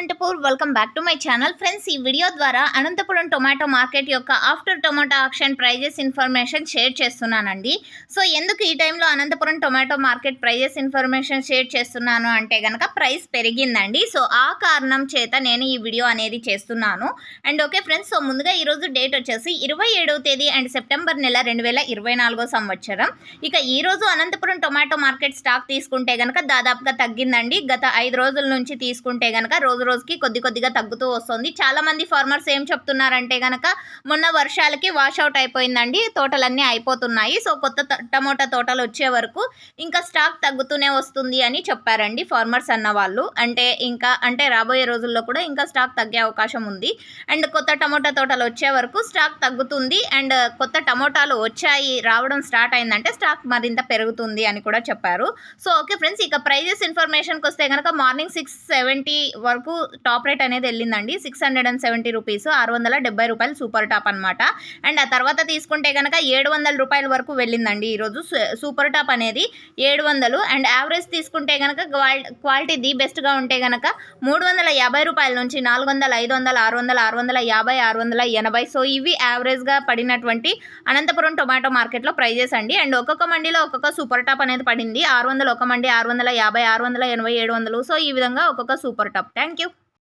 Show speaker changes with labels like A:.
A: Anantapur welcome back to my channel friends ఈ video ద్వారా Anantapuram tomato market యొక్క after tomato auction prices information share చేస్తున్నానండి. So ఎందుకు ఈ టైంలో Anantapuram tomato market prices information share చేస్తున్నాను అంటే కనుక ప్రైస్ పెరిగిందండి. సో ఆ కారణం చేత నేను ఈ వీడియో అనేది చేస్తున్నాను. అండ్ ఓకే ఫ్రెండ్స్ సో ముందుగా ఈరోజు డేట్ వచ్చేసి ఇరవై ఏడవ తేదీ అండ్ సెప్టెంబర్ నెల రెండు వేల ఇరవై నాలుగో సంవత్సరం. ఇక ఈరోజు అనంతపురం టొమాటో మార్కెట్ స్టాక్ తీసుకుంటే కనుక దాదాపుగా తగ్గిందండి. గత ఐదు రోజుల నుంచి తీసుకుంటే కనుక రోజు రోజుకి కొద్ది కొద్దిగా తగ్గుతూ వస్తుంది. చాలా మంది ఫార్మర్స్ ఏం చెప్తున్నారంటే గనక మొన్న వర్షాలకి వాష్ అవుట్ అయిపోయిందండి తోటలన్నీ అయిపోతున్నాయి. సో కొత్త టమోటా తోటలు వచ్చే వరకు ఇంకా స్టాక్ తగ్గుతూనే వస్తుంది అని చెప్పారండి ఫార్మర్స్ అన్న వాళ్ళు. అంటే ఇంకా అంటే రాబోయే రోజుల్లో కూడా ఇంకా స్టాక్ తగ్గే అవకాశం ఉంది. అండ్ కొత్త టమోటా తోటలు వచ్చే వరకు స్టాక్ తగ్గుతుంది. అండ్ కొత్త టమోటాలు వచ్చాయి రావడం స్టార్ట్ అయిందంటే స్టాక్ మరింత పెరుగుతుంది అని కూడా చెప్పారు. సో ఓకే ఫ్రెండ్స్ ఇక ప్రైజెస్ ఇన్ఫర్మేషన్కి వస్తే కనుక మార్నింగ్ సిక్స్ సెవెంటీ వరకు టాప్ రేట్ అనేది వెళ్ళిందండి. Six hundred and seventy rupees ఆరు వందల డెబ్బై రూపాయలు సూపర్ టాప్ అనమాట అండ్ ఆ తర్వాత తీసుకుంటే కనుక ఏడు వందల రూపాయల వరకు వెళ్ళిందండి ఈరోజు. సూపర్ టాప్ అనేది ఏడు వందలు. అండ్ యావరేజ్ తీసుకుంటే కనుక క్వాలిటీ ది బెస్ట్గా ఉంటే కనుక మూడు వందల యాభై రూపాయల నుంచి నాలుగు వందల ఐదు వందల ఆరు వందల ఆరు వందల యాభై ఆరు వందల ఎనభై. సో ఇవి యావరేజ్గా పడినటువంటి అనంతపురం టొమాటో మార్కెట్లో ప్రైజెస్ అండి. అండ్ ఒక్కొక్క మండీలో ఒక్కొక్క సూపర్ టాప్ అనేది పడింది. ఆరు వందల ఒక మండి ఆరు వందల యాభై ఆరు వందల ఎనభై ఏడు వందలు. సో ఈ విధంగా ఒక్కొక్క సూపర్ టాప్. Thank you